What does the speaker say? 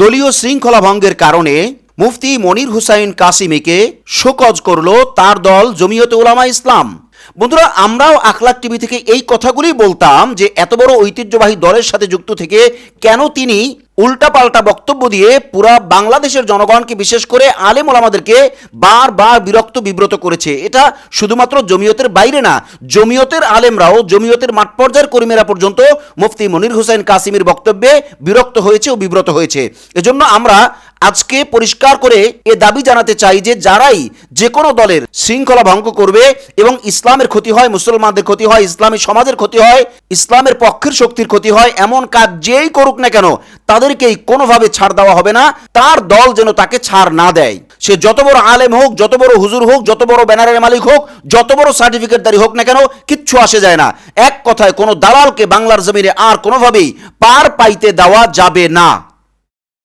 দলীয় শৃঙ্খলা ভঙ্গের কারণে মুফতি মনির হুসাইন কাসিমিকে শোকজ করল তার দল জমিয়ত উলামা ইসলাম। বন্ধুরা, আমরাও আখলাক টিভি থেকে এই কথাগুলি বলতাম যে, এত বড় ঐতিহ্যবাহী দলের সাথে যুক্ত থেকে কেন তিনি উল্টাপাল্টা বক্তব্য দিয়ে পুরা বাংলাদেশের জনগণকে বিশেষ করে আলেম ওলামাদেরকে বারবার বিরক্ত বিব্রত করেছে। এটা শুধুমাত্র জমিয়তের বাইরে না, জমিয়তের আলেমরাও জমিয়তের মাঠ পর্যায়ের কর্মীরা পর্যন্ত মুফতি মনির হুসাইন কাসিমের বক্তব্যে বিরক্ত হয়েছে ও বিব্রত হয়েছে। এজন্য আমরা আজকে পরিষ্কার করে এ দাবি জানাতে চাই যে যারাই যে কোনো দলের শৃঙ্খলা ভঙ্গ করবে এবং ইসলামের ক্ষতি হয়, মুসলমানদের ক্ষতি হয়, ইসলামী সমাজের ক্ষতি হয়, ইসলামের পক্ষের শক্তির ক্ষতি হয়, এমন কাজ যেই করুক না কেন তাদেরকেই কোনোভাবে ছাড় দেওয়া হবে না। তার দল যেন তাকে ছাড় না দেয়। সে যত বড় আলেম হোক, যত বড় হুজুর হোক, যত বড় ব্যানারের মালিক হোক, যত বড় সার্টিফিকেটদারি হোক না কেন, কিচ্ছু আসে যায় না। এক কথায় কোনো দালালকে বাংলার জমিনে আর কোনোভাবেই পার পাইতে দেওয়া যাবে না।